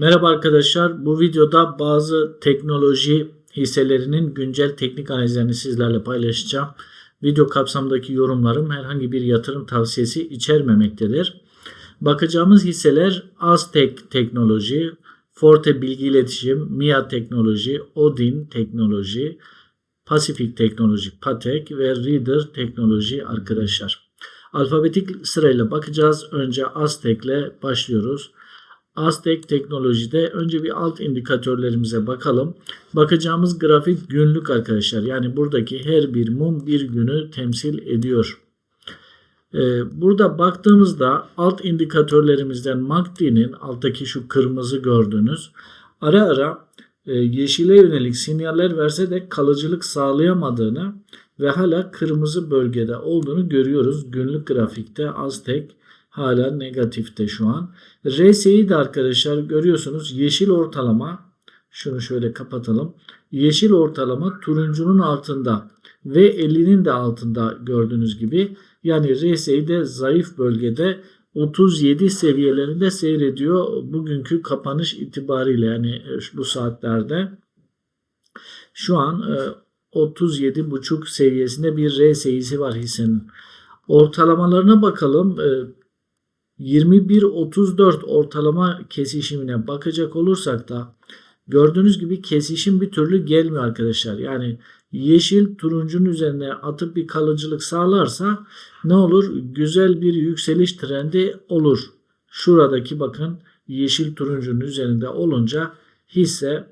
Merhaba arkadaşlar. Bu videoda bazı teknoloji hisselerinin güncel teknik analizlerini sizlerle paylaşacağım. Video kapsamındaki yorumlarım herhangi bir yatırım tavsiyesi içermemektedir. Bakacağımız hisseler Aztek Teknoloji, Forte Bilgi İletişim, MIA Teknoloji, Odin Teknoloji, Pasifik Teknoloji, Patek ve Reader Teknoloji arkadaşlar. Alfabetik sırayla bakacağız. Önce Aztek'le başlıyoruz. Aztek teknolojide önce bir alt indikatörlerimize bakalım. Bakacağımız grafik günlük arkadaşlar. Yani buradaki her bir mum bir günü temsil ediyor. Ee, burada baktığımızda alt indikatörlerimizden MACD'nin alttaki şu kırmızı gördüğünüz ara ara e, yeşile yönelik sinyaller verse de kalıcılık sağlayamadığını ve hala kırmızı bölgede olduğunu görüyoruz. Günlük grafikte Aztek hala negatifte şu an. RSI'yi de arkadaşlar görüyorsunuz yeşil ortalama şunu şöyle kapatalım. Yeşil ortalama turuncunun altında ve 50'nin de altında gördüğünüz gibi. Yani RSI de zayıf bölgede 37 seviyelerinde seyrediyor bugünkü kapanış itibariyle yani bu saatlerde. Şu an 37,5 seviyesinde bir RSI'si var hissenin. Ortalamalarına bakalım. 21-34 ortalama kesişimine bakacak olursak da gördüğünüz gibi kesişim bir türlü gelmiyor arkadaşlar. Yani yeşil turuncunun üzerine atıp bir kalıcılık sağlarsa ne olur? Güzel bir yükseliş trendi olur. Şuradaki bakın yeşil turuncunun üzerinde olunca hisse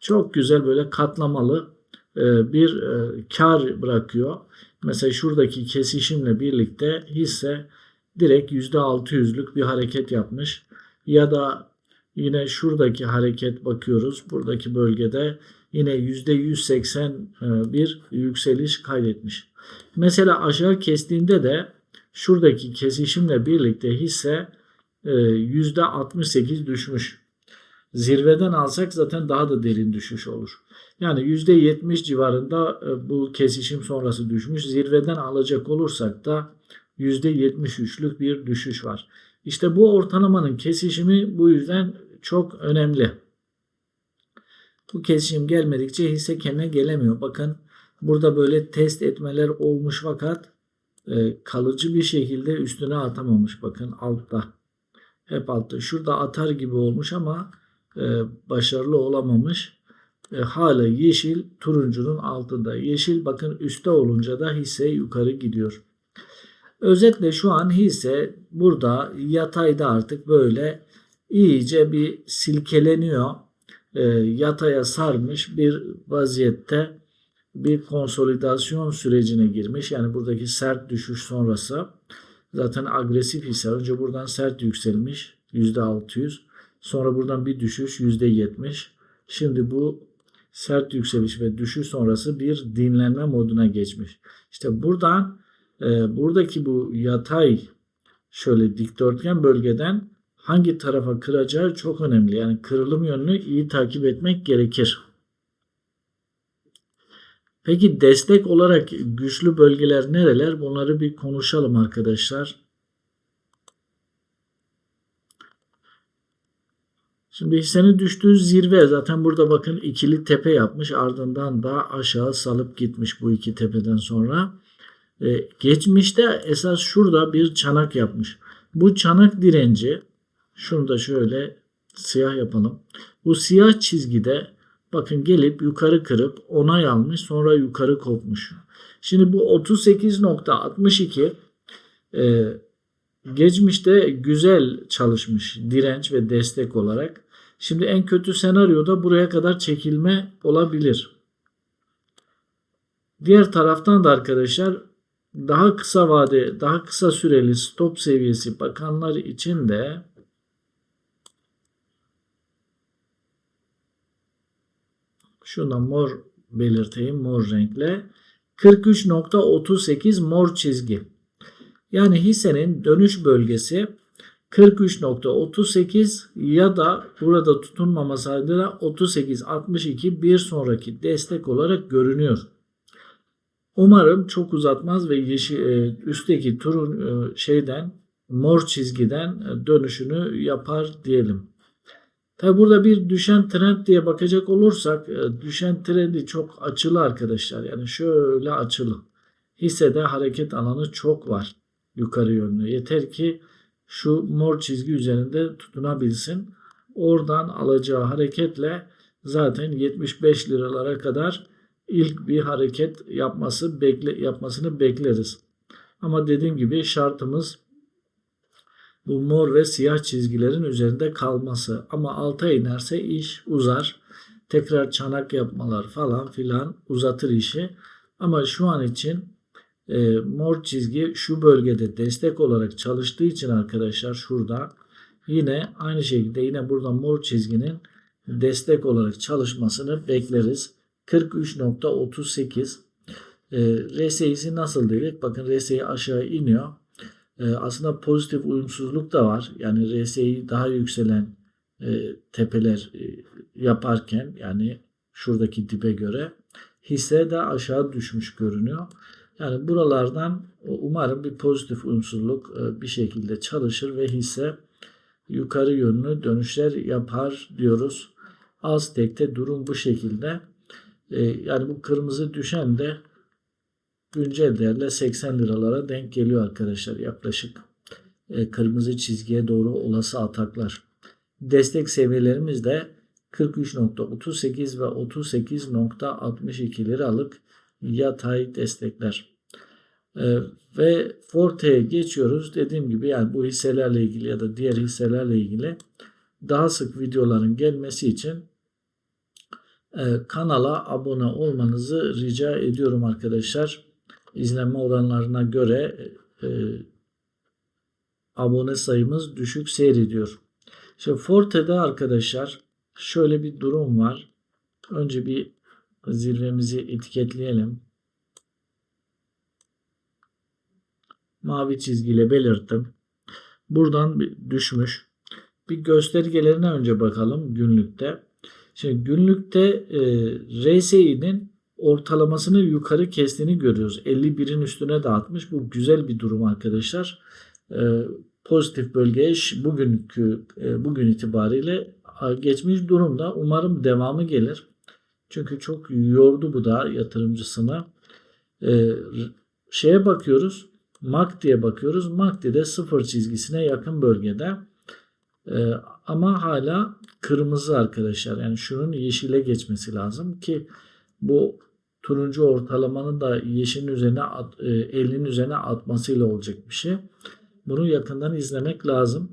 çok güzel böyle katlamalı e, bir e, kar bırakıyor. Mesela şuradaki kesişimle birlikte hisse direkt %600'lük bir hareket yapmış. Ya da yine şuradaki hareket bakıyoruz. Buradaki bölgede yine %180 e, bir yükseliş kaydetmiş. Mesela aşağı kestiğinde de şuradaki kesişimle birlikte hisse %68 e, düşmüş. Zirveden alsak zaten daha da derin düşüş olur. Yani %70 civarında e, bu kesişim sonrası düşmüş. Zirveden alacak olursak da %73'lük bir düşüş var. İşte bu ortalamanın kesişimi bu yüzden çok önemli. Bu kesişim gelmedikçe hisse kendine gelemiyor. Bakın burada böyle test etmeler olmuş fakat e, kalıcı bir şekilde üstüne atamamış. Bakın altta. Hep altta. Şurada atar gibi olmuş ama e, başarılı olamamış. E, hala yeşil turuncunun altında. Yeşil bakın üstte olunca da hisse yukarı gidiyor. Özetle şu an hisse burada yatayda artık böyle iyice bir silkeleniyor. E, yataya sarmış bir vaziyette bir konsolidasyon sürecine girmiş. Yani buradaki sert düşüş sonrası zaten agresif hisse. Önce buradan sert yükselmiş %600. Sonra buradan bir düşüş %70. Şimdi bu sert yükseliş ve düşüş sonrası bir dinlenme moduna geçmiş. İşte buradan e, buradaki bu yatay şöyle dikdörtgen bölgeden hangi tarafa kıracağı çok önemli. Yani kırılım yönünü iyi takip etmek gerekir. Peki destek olarak güçlü bölgeler nereler? Bunları bir konuşalım arkadaşlar. Şimdi hissenin düştüğü zirve zaten burada bakın ikili tepe yapmış ardından da aşağı salıp gitmiş bu iki tepeden sonra. Ee, geçmişte esas şurada bir çanak yapmış. Bu çanak direnci şunu da şöyle siyah yapalım. Bu siyah çizgide bakın gelip yukarı kırıp onay almış sonra yukarı kopmuş. Şimdi bu 38.62 e, geçmişte güzel çalışmış direnç ve destek olarak. Şimdi en kötü senaryoda buraya kadar çekilme olabilir. Diğer taraftan da arkadaşlar daha kısa vade, daha kısa süreli stop seviyesi bakanlar için de şuna mor belirteyim mor renkle 43.38 mor çizgi. Yani hissenin dönüş bölgesi 43.38 ya da burada tutunmaması halinde 38.62 bir sonraki destek olarak görünüyor. Umarım çok uzatmaz ve yeşil, e, üstteki turun e, şeyden mor çizgiden e, dönüşünü yapar diyelim. Tabi burada bir düşen trend diye bakacak olursak düşen trendi çok açılı arkadaşlar. Yani şöyle açılı. Hissede hareket alanı çok var yukarı yönlü. Yeter ki şu mor çizgi üzerinde tutunabilsin. Oradan alacağı hareketle zaten 75 liralara kadar ilk bir hareket yapması bekle yapmasını bekleriz. Ama dediğim gibi şartımız bu mor ve siyah çizgilerin üzerinde kalması. Ama alta inerse iş uzar. Tekrar çanak yapmalar falan filan uzatır işi. Ama şu an için e, mor çizgi şu bölgede destek olarak çalıştığı için arkadaşlar şurada yine aynı şekilde yine burada mor çizginin destek olarak çalışmasını bekleriz. 43.38 e, RSI'si nasıl dedik? Bakın RSI aşağı iniyor. E, aslında pozitif uyumsuzluk da var. Yani RSI daha yükselen e, tepeler e, yaparken yani şuradaki dibe göre hisse de aşağı düşmüş görünüyor. Yani buralardan umarım bir pozitif uyumsuzluk e, bir şekilde çalışır ve hisse yukarı yönlü dönüşler yapar diyoruz. Aztek'te durum bu şekilde. E, yani bu kırmızı düşen de güncel değerle 80 liralara denk geliyor arkadaşlar yaklaşık. E, kırmızı çizgiye doğru olası ataklar. Destek seviyelerimiz de 43.38 ve 38.62 liralık yatay destekler. Ee, ve Forte'ye geçiyoruz. Dediğim gibi yani bu hisselerle ilgili ya da diğer hisselerle ilgili daha sık videoların gelmesi için e, kanala abone olmanızı rica ediyorum arkadaşlar. İzlenme oranlarına göre e, abone sayımız düşük seyrediyor. Şimdi Forte'de arkadaşlar şöyle bir durum var. Önce bir zirvemizi etiketleyelim. Mavi çizgiyle belirttim. Buradan düşmüş. Bir göstergelerine önce bakalım günlükte. Şimdi günlükte e, RSI'nin ortalamasını yukarı kestiğini görüyoruz. 51'in üstüne dağıtmış. Bu güzel bir durum arkadaşlar. E, pozitif bölgeye bugünkü e, bugün itibariyle geçmiş durumda. Umarım devamı gelir. Çünkü çok yordu bu da yatırımcısına. Ee, şeye bakıyoruz. MACD'ye bakıyoruz. MACD de sıfır çizgisine yakın bölgede. Ee, ama hala kırmızı arkadaşlar. Yani şunun yeşile geçmesi lazım ki bu turuncu ortalamanın da yeşilin üzerine at, e, 50'nin üzerine atmasıyla olacak bir şey. Bunu yakından izlemek lazım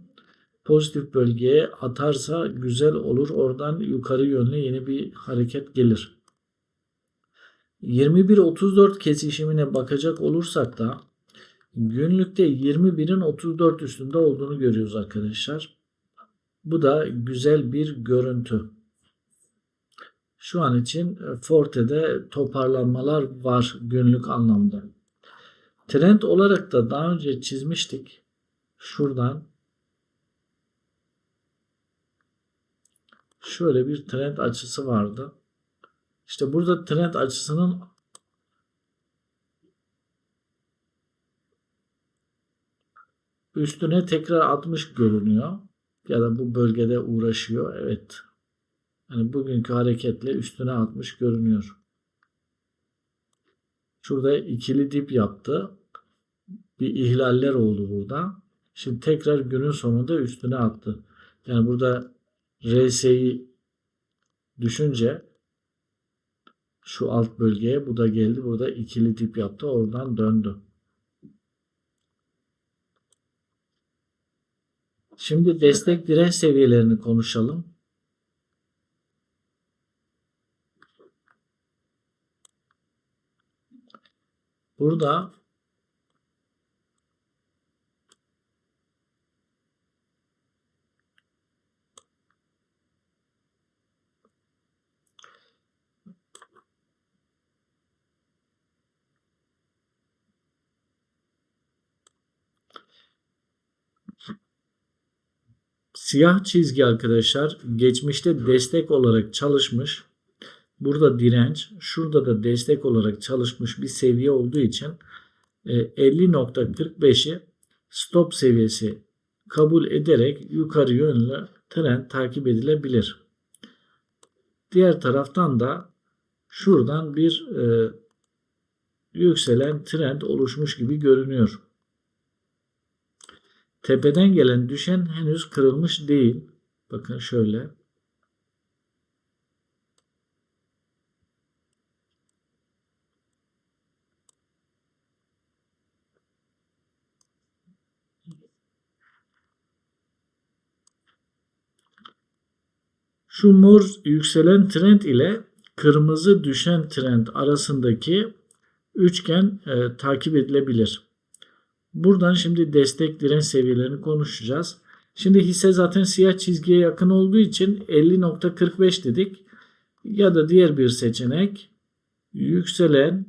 pozitif bölgeye atarsa güzel olur. Oradan yukarı yönlü yeni bir hareket gelir. 21-34 kesişimine bakacak olursak da günlükte 21'in 34 üstünde olduğunu görüyoruz arkadaşlar. Bu da güzel bir görüntü. Şu an için Forte'de toparlanmalar var günlük anlamda. Trend olarak da daha önce çizmiştik. Şuradan şöyle bir trend açısı vardı. İşte burada trend açısının üstüne tekrar 60 görünüyor. Ya da bu bölgede uğraşıyor. Evet. Yani bugünkü hareketle üstüne 60 görünüyor. Şurada ikili dip yaptı. Bir ihlaller oldu burada. Şimdi tekrar günün sonunda üstüne attı. Yani burada RS'yi düşünce şu alt bölgeye bu da geldi. Burada ikili dip yaptı. Oradan döndü. Şimdi destek direnç seviyelerini konuşalım. Burada Siyah çizgi arkadaşlar geçmişte destek olarak çalışmış. Burada direnç, şurada da destek olarak çalışmış bir seviye olduğu için 50.45'i e, stop seviyesi kabul ederek yukarı yönlü trend takip edilebilir. Diğer taraftan da şuradan bir e, yükselen trend oluşmuş gibi görünüyor. Tepeden gelen düşen henüz kırılmış değil. Bakın şöyle. Şu mor yükselen trend ile kırmızı düşen trend arasındaki üçgen e, takip edilebilir. Buradan şimdi destek direnç seviyelerini konuşacağız. Şimdi hisse zaten siyah çizgiye yakın olduğu için 50.45 dedik. Ya da diğer bir seçenek yükselen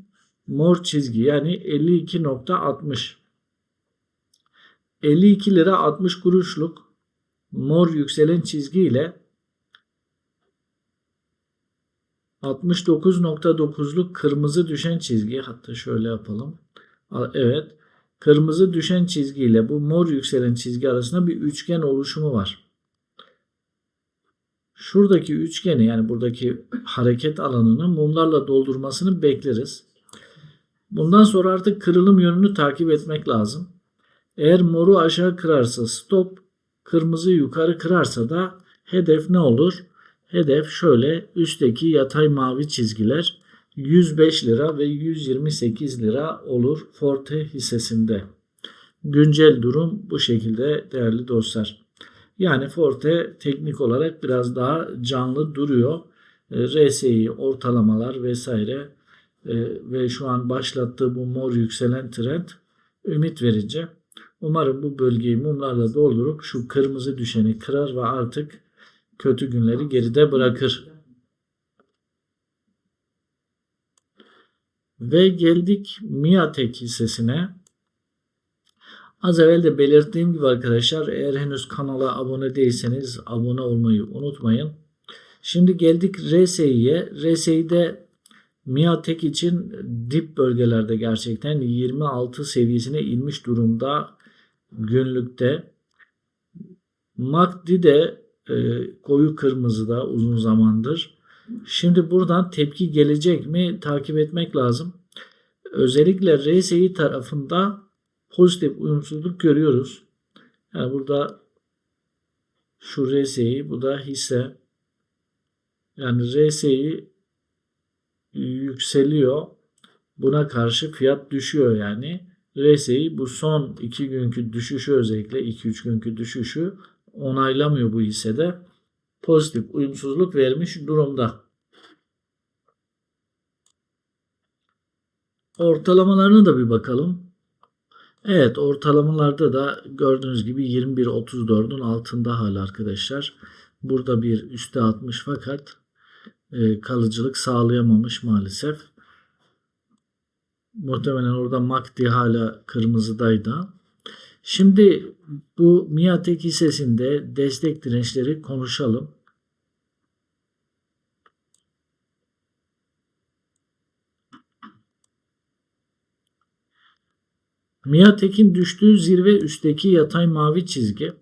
mor çizgi yani 52.60. 52 lira 60 kuruşluk mor yükselen çizgi ile 69.9'luk kırmızı düşen çizgi hatta şöyle yapalım. Evet. Kırmızı düşen çizgi ile bu mor yükselen çizgi arasında bir üçgen oluşumu var. Şuradaki üçgeni yani buradaki hareket alanını mumlarla doldurmasını bekleriz. Bundan sonra artık kırılım yönünü takip etmek lazım. Eğer moru aşağı kırarsa stop, kırmızı yukarı kırarsa da hedef ne olur? Hedef şöyle üstteki yatay mavi çizgiler 105 lira ve 128 lira olur Forte hissesinde. Güncel durum bu şekilde değerli dostlar. Yani Forte teknik olarak biraz daha canlı duruyor. E, RSI ortalamalar vesaire e, ve şu an başlattığı bu mor yükselen trend ümit verici. Umarım bu bölgeyi mumlarla doldurup şu kırmızı düşeni kırar ve artık kötü günleri geride bırakır. Ve geldik Miatek hissesine. Az evvel de belirttiğim gibi arkadaşlar eğer henüz kanala abone değilseniz abone olmayı unutmayın. Şimdi geldik RSI'ye. RSI'de Miatek için dip bölgelerde gerçekten 26 seviyesine inmiş durumda günlükte. MACD de e, koyu kırmızıda uzun zamandır. Şimdi buradan tepki gelecek mi takip etmek lazım. Özellikle RSI tarafında pozitif uyumsuzluk görüyoruz. Yani burada şu RSI bu da hisse. Yani RSI yükseliyor. Buna karşı fiyat düşüyor yani. RSI bu son 2 günkü düşüşü özellikle 2-3 günkü düşüşü onaylamıyor bu hissede. Pozitif uyumsuzluk vermiş durumda. Ortalamalarına da bir bakalım. Evet ortalamalarda da gördüğünüz gibi 21.34'ün altında hala arkadaşlar. Burada bir üste atmış fakat e, kalıcılık sağlayamamış maalesef. Muhtemelen orada MACD hala kırmızıdaydı. Şimdi bu Miatek hissesinde destek dirençleri konuşalım. Miatek'in düştüğü zirve üstteki yatay mavi çizgi.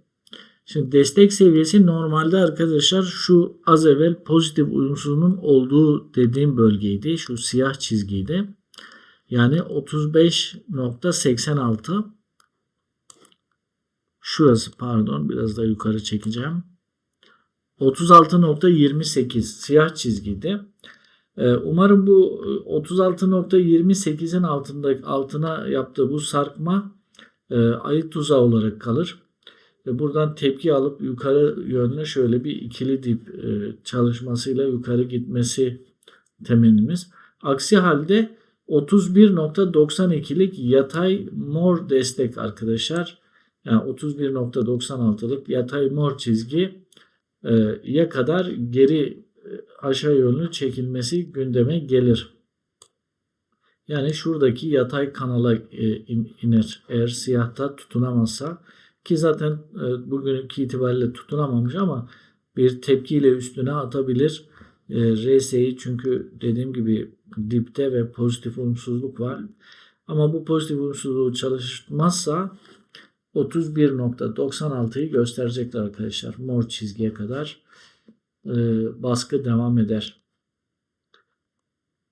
Şimdi destek seviyesi normalde arkadaşlar şu az evvel pozitif uyumsuzluğun olduğu dediğim bölgeydi. Şu siyah çizgiydi. Yani 35.86 Şurası pardon biraz daha yukarı çekeceğim. 36.28 siyah çizgiydi. Ee, umarım bu 36.28'in altında altına yaptığı bu sarkma e, ayı tuzağı olarak kalır. Buradan tepki alıp yukarı yönüne şöyle bir ikili dip e, çalışmasıyla yukarı gitmesi temennimiz. Aksi halde 31.92'lik yatay mor destek arkadaşlar. Yani 31.96'lık yatay mor çizgi e, ya kadar geri aşağı yönlü çekilmesi gündeme gelir. Yani şuradaki yatay kanala e, iner. Eğer siyahta tutunamazsa ki zaten e, bugünkü itibariyle tutunamamış ama bir tepkiyle üstüne atabilir. E, RSI çünkü dediğim gibi dipte ve pozitif uyumsuzluk var. Ama bu pozitif uyumsuzluğu çalışmazsa 31.96'yı gösterecekler arkadaşlar. Mor çizgiye kadar e, baskı devam eder.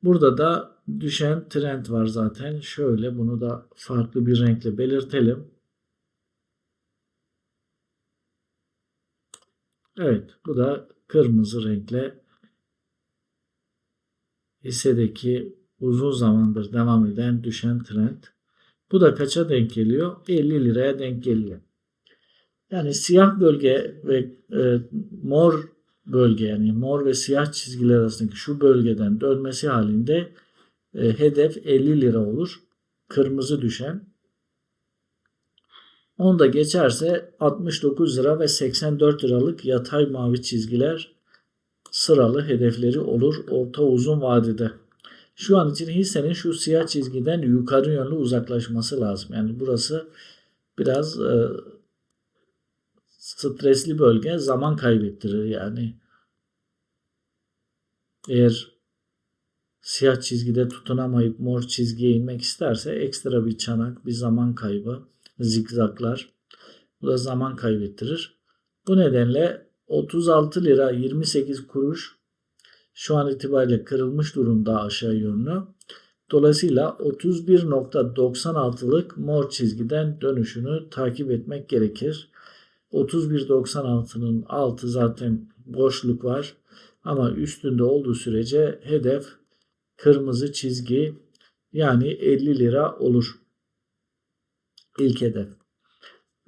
Burada da düşen trend var zaten. Şöyle bunu da farklı bir renkle belirtelim. Evet bu da kırmızı renkle hissedeki uzun zamandır devam eden düşen trend. Bu da kaça denk geliyor? 50 liraya denk geliyor. Yani siyah bölge ve e, mor bölge yani mor ve siyah çizgiler arasındaki şu bölgeden dönmesi halinde e, hedef 50 lira olur. Kırmızı düşen. Onu da geçerse 69 lira ve 84 liralık yatay mavi çizgiler sıralı hedefleri olur orta uzun vadede. Şu an için hissenin şu siyah çizgiden yukarı yönlü uzaklaşması lazım. Yani burası biraz e, stresli bölge zaman kaybettirir yani. Eğer siyah çizgide tutunamayıp mor çizgiye inmek isterse ekstra bir çanak, bir zaman kaybı, zigzaklar. Bu da zaman kaybettirir. Bu nedenle 36 lira 28 kuruş şu an itibariyle kırılmış durumda aşağı yönlü. Dolayısıyla 31.96'lık mor çizgiden dönüşünü takip etmek gerekir. 31.96'nın altı zaten boşluk var. Ama üstünde olduğu sürece hedef kırmızı çizgi yani 50 lira olur. İlk hedef.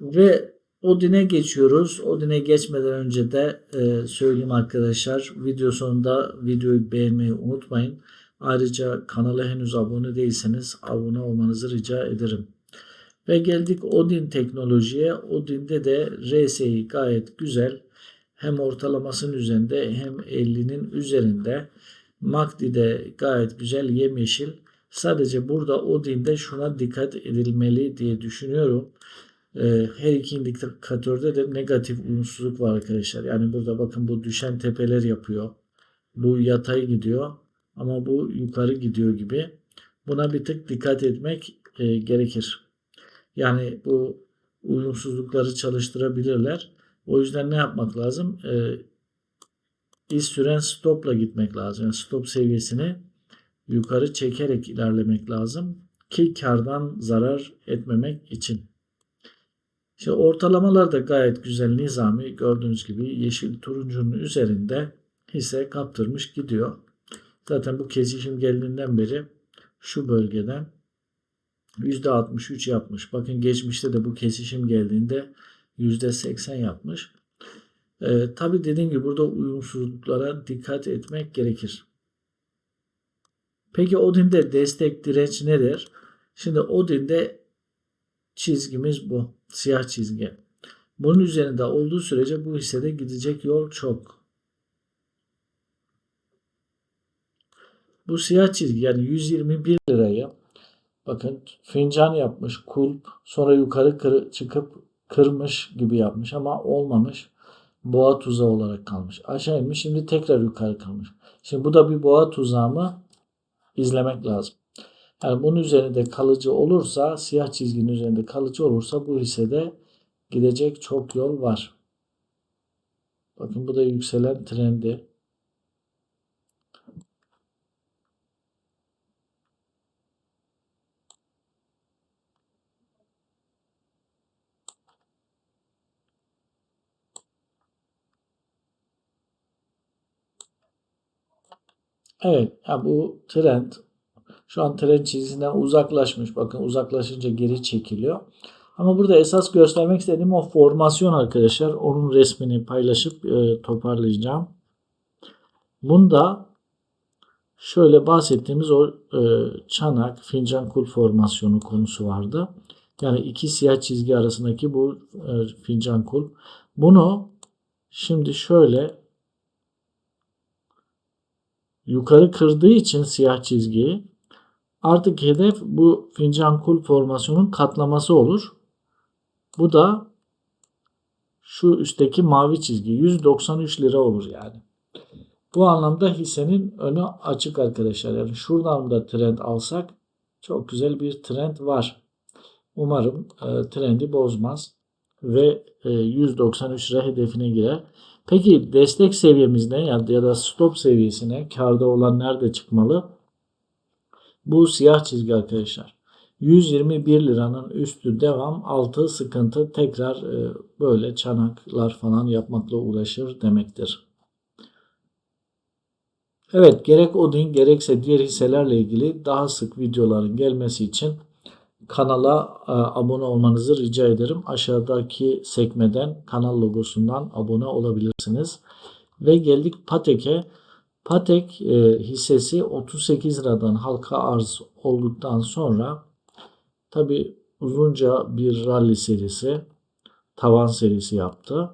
Ve Odin'e geçiyoruz. Odin'e geçmeden önce de e, söyleyeyim arkadaşlar. Video sonunda videoyu beğenmeyi unutmayın. Ayrıca kanala henüz abone değilseniz abone olmanızı rica ederim. Ve geldik Odin teknolojiye. Odin'de de RSI gayet güzel. Hem ortalamasının üzerinde hem 50'nin üzerinde. MACD'de gayet güzel yemyeşil. Sadece burada Odin'de şuna dikkat edilmeli diye düşünüyorum. Ee, her iki indikatörde de negatif uyumsuzluk var arkadaşlar. Yani burada bakın bu düşen tepeler yapıyor. Bu yatay gidiyor ama bu yukarı gidiyor gibi. Buna bir tık dikkat etmek e, gerekir. Yani bu uyumsuzlukları çalıştırabilirler. O yüzden ne yapmak lazım? E, iz süren stopla gitmek lazım. Yani stop seviyesini yukarı çekerek ilerlemek lazım ki kardan zarar etmemek için. İşte ortalamalar da gayet güzel nizami. Gördüğünüz gibi yeşil turuncunun üzerinde hisse kaptırmış gidiyor. Zaten bu kesişim geldiğinden beri şu bölgeden %63 yapmış. Bakın geçmişte de bu kesişim geldiğinde %80 yapmış. Ee, Tabi dediğim gibi burada uyumsuzluklara dikkat etmek gerekir. Peki Odin'de destek direnç nedir? Şimdi Odin'de çizgimiz bu. Siyah çizgi. Bunun üzerinde olduğu sürece bu hissede gidecek yol çok. Bu siyah çizgi yani 121 lirayı bakın fincan yapmış kulp sonra yukarı kır, çıkıp kırmış gibi yapmış ama olmamış. Boğa tuzağı olarak kalmış. Aşağı inmiş şimdi tekrar yukarı kalmış. Şimdi bu da bir boğa tuzağı mı? İzlemek lazım. Yani bunun üzerinde kalıcı olursa, siyah çizginin üzerinde kalıcı olursa bu hissede gidecek çok yol var. Bakın bu da yükselen trendi. Evet, ya bu trend şu an tren çizgisinden uzaklaşmış. Bakın uzaklaşınca geri çekiliyor. Ama burada esas göstermek istediğim o formasyon arkadaşlar. Onun resmini paylaşıp e, toparlayacağım. Bunda şöyle bahsettiğimiz o e, çanak fincan kul formasyonu konusu vardı. Yani iki siyah çizgi arasındaki bu e, fincan kul. Bunu şimdi şöyle yukarı kırdığı için siyah çizgiyi Artık hedef bu fincan kul formasyonun katlaması olur. Bu da şu üstteki mavi çizgi 193 lira olur yani. Bu anlamda hissenin önü açık arkadaşlar. Yani şuradan da trend alsak çok güzel bir trend var. Umarım e, trendi bozmaz ve e, 193 lira hedefine girer. Peki destek seviyemiz ne ya ya da stop seviyesine karda olan nerede çıkmalı? Bu siyah çizgi arkadaşlar. 121 liranın üstü devam, altı sıkıntı tekrar e, böyle çanaklar falan yapmakla uğraşır demektir. Evet gerek Odin gerekse diğer hisselerle ilgili daha sık videoların gelmesi için kanala e, abone olmanızı rica ederim. Aşağıdaki sekmeden kanal logosundan abone olabilirsiniz. Ve geldik Patek'e. Patek e, hissesi 38 liradan halka arz olduktan sonra tabi uzunca bir rally serisi tavan serisi yaptı.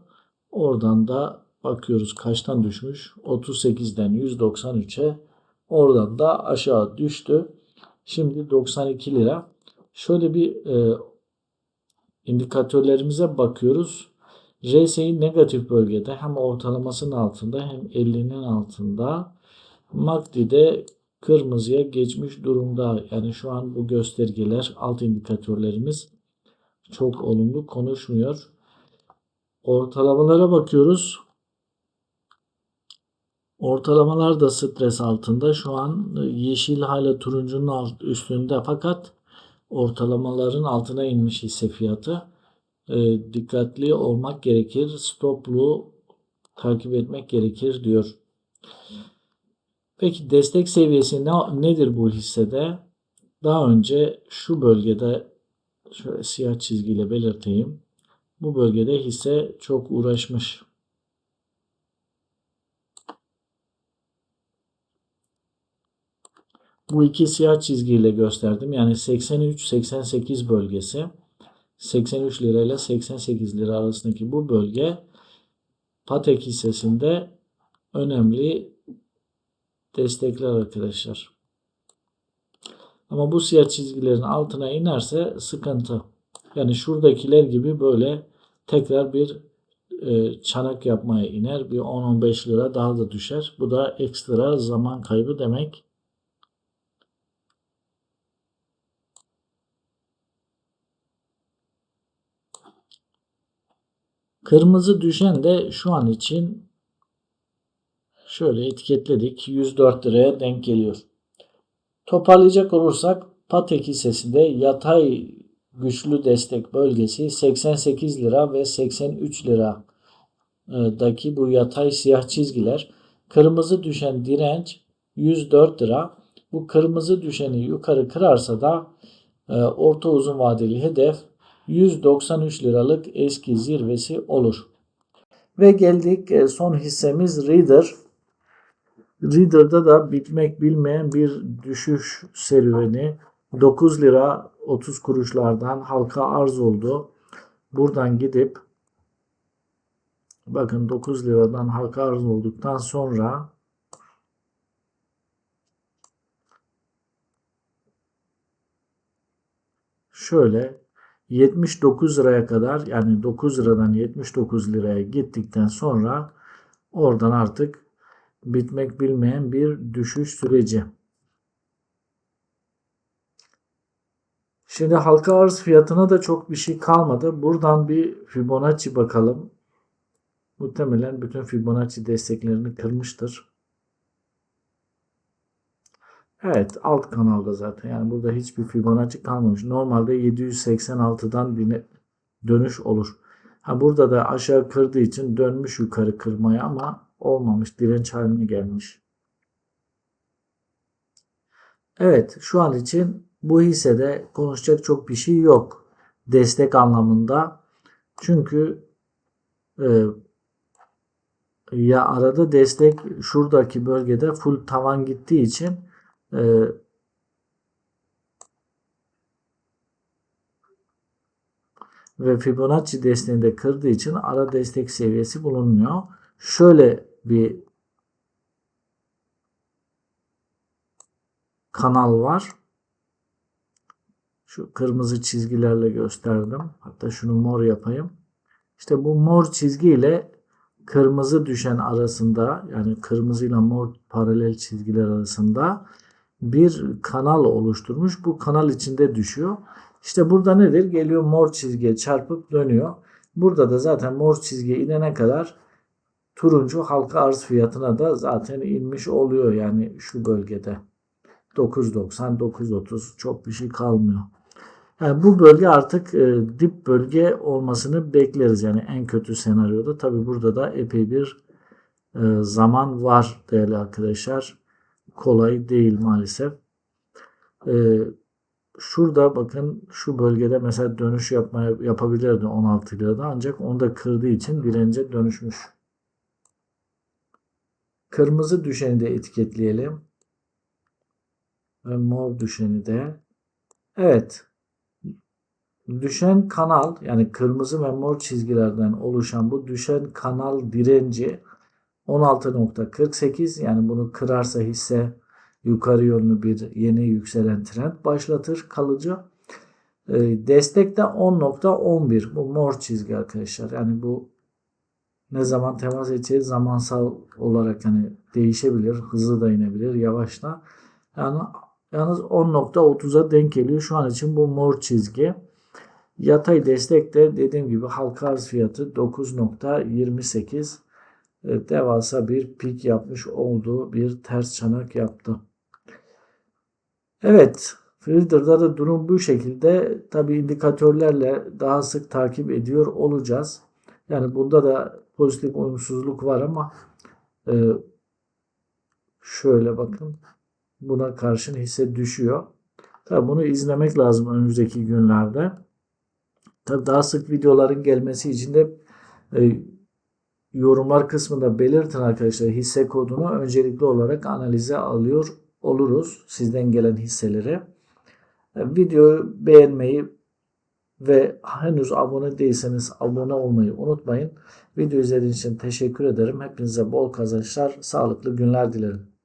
Oradan da bakıyoruz kaçtan düşmüş? 38'den 193'e oradan da aşağı düştü. Şimdi 92 lira. Şöyle bir e, indikatörlerimize bakıyoruz. RSI negatif bölgede hem ortalamasının altında hem 50'nin altında. MACD de kırmızıya geçmiş durumda. Yani şu an bu göstergeler alt indikatörlerimiz çok olumlu konuşmuyor. Ortalamalara bakıyoruz. Ortalamalar da stres altında. Şu an yeşil hala turuncunun alt, üstünde fakat ortalamaların altına inmiş hisse fiyatı. E, dikkatli olmak gerekir. Stoplu takip etmek gerekir diyor. Peki destek seviyesi ne, nedir bu hissede? Daha önce şu bölgede şöyle siyah çizgiyle belirteyim. Bu bölgede hisse çok uğraşmış. Bu iki siyah çizgiyle gösterdim. Yani 83-88 bölgesi 83 lira ile 88 lira arasındaki bu bölge Patek hissesinde önemli destekler arkadaşlar. Ama bu siyah çizgilerin altına inerse sıkıntı. Yani şuradakiler gibi böyle tekrar bir e, çanak yapmaya iner. Bir 10-15 lira daha da düşer. Bu da ekstra zaman kaybı demek. Kırmızı düşen de şu an için şöyle etiketledik. 104 liraya denk geliyor. Toparlayacak olursak Patek hissesinde yatay güçlü destek bölgesi 88 lira ve 83 liradaki bu yatay siyah çizgiler. Kırmızı düşen direnç 104 lira. Bu kırmızı düşeni yukarı kırarsa da e, orta uzun vadeli hedef 193 liralık eski zirvesi olur. Ve geldik e, son hissemiz Reader. Reader'da da bitmek bilmeyen bir düşüş serüveni 9 lira 30 kuruşlardan halka arz oldu. Buradan gidip bakın 9 liradan halka arz olduktan sonra şöyle 79 liraya kadar yani 9 liradan 79 liraya gittikten sonra oradan artık bitmek bilmeyen bir düşüş süreci. Şimdi halka arz fiyatına da çok bir şey kalmadı. Buradan bir Fibonacci bakalım. Muhtemelen bütün Fibonacci desteklerini kırmıştır. Evet alt kanalda zaten yani burada hiçbir Fibonacci kalmamış. Normalde 786'dan bir dönüş olur. Ha burada da aşağı kırdığı için dönmüş yukarı kırmaya ama olmamış. Direnç haline gelmiş. Evet şu an için bu hissede konuşacak çok bir şey yok. Destek anlamında. Çünkü e, ya arada destek şuradaki bölgede full tavan gittiği için e, ve Fibonacci desteğini de kırdığı için ara destek seviyesi bulunmuyor. Şöyle bir kanal var. Şu kırmızı çizgilerle gösterdim. Hatta şunu mor yapayım. İşte bu mor çizgi ile kırmızı düşen arasında yani kırmızı ile mor paralel çizgiler arasında bir kanal oluşturmuş. Bu kanal içinde düşüyor. İşte burada nedir? Geliyor mor çizgiye çarpıp dönüyor. Burada da zaten mor çizgiye inene kadar turuncu halka arz fiyatına da zaten inmiş oluyor yani şu bölgede. 9.90 9.30 çok bir şey kalmıyor. Yani bu bölge artık e, dip bölge olmasını bekleriz yani en kötü senaryoda. Tabi burada da epey bir e, zaman var değerli arkadaşlar. Kolay değil maalesef. E, şurada bakın şu bölgede mesela dönüş yapmaya yapabilirdi 16 lirada ancak onu da kırdığı için dirence dönüşmüş. Kırmızı düşeni de etiketleyelim. Ve mor düşeni de. Evet. Düşen kanal yani kırmızı ve mor çizgilerden oluşan bu düşen kanal direnci 16.48 yani bunu kırarsa hisse yukarı yönlü bir yeni yükselen trend başlatır kalıcı. E, destek de 10.11 bu mor çizgi arkadaşlar. Yani bu ne zaman temas edeceği zamansal olarak hani değişebilir. Hızlı da inebilir, yavaş da. Yani yalnız 10.30'a denk geliyor. Şu an için bu mor çizgi. Yatay destek de dediğim gibi halka arz fiyatı 9.28 e, devasa bir pik yapmış olduğu bir ters çanak yaptı. Evet, Filter'da da durum bu şekilde. Tabi indikatörlerle daha sık takip ediyor olacağız. Yani bunda da pozitif uyumsuzluk var ama e, şöyle bakın. Buna karşın hisse düşüyor. Tabi bunu izlemek lazım önümüzdeki günlerde. Tabi daha sık videoların gelmesi için de e, yorumlar kısmında belirtin arkadaşlar hisse kodunu öncelikli olarak analize alıyor oluruz sizden gelen hisseleri. E, videoyu beğenmeyi ve henüz abone değilseniz abone olmayı unutmayın. Video izlediğiniz için teşekkür ederim. Hepinize bol kazançlar, sağlıklı günler dilerim.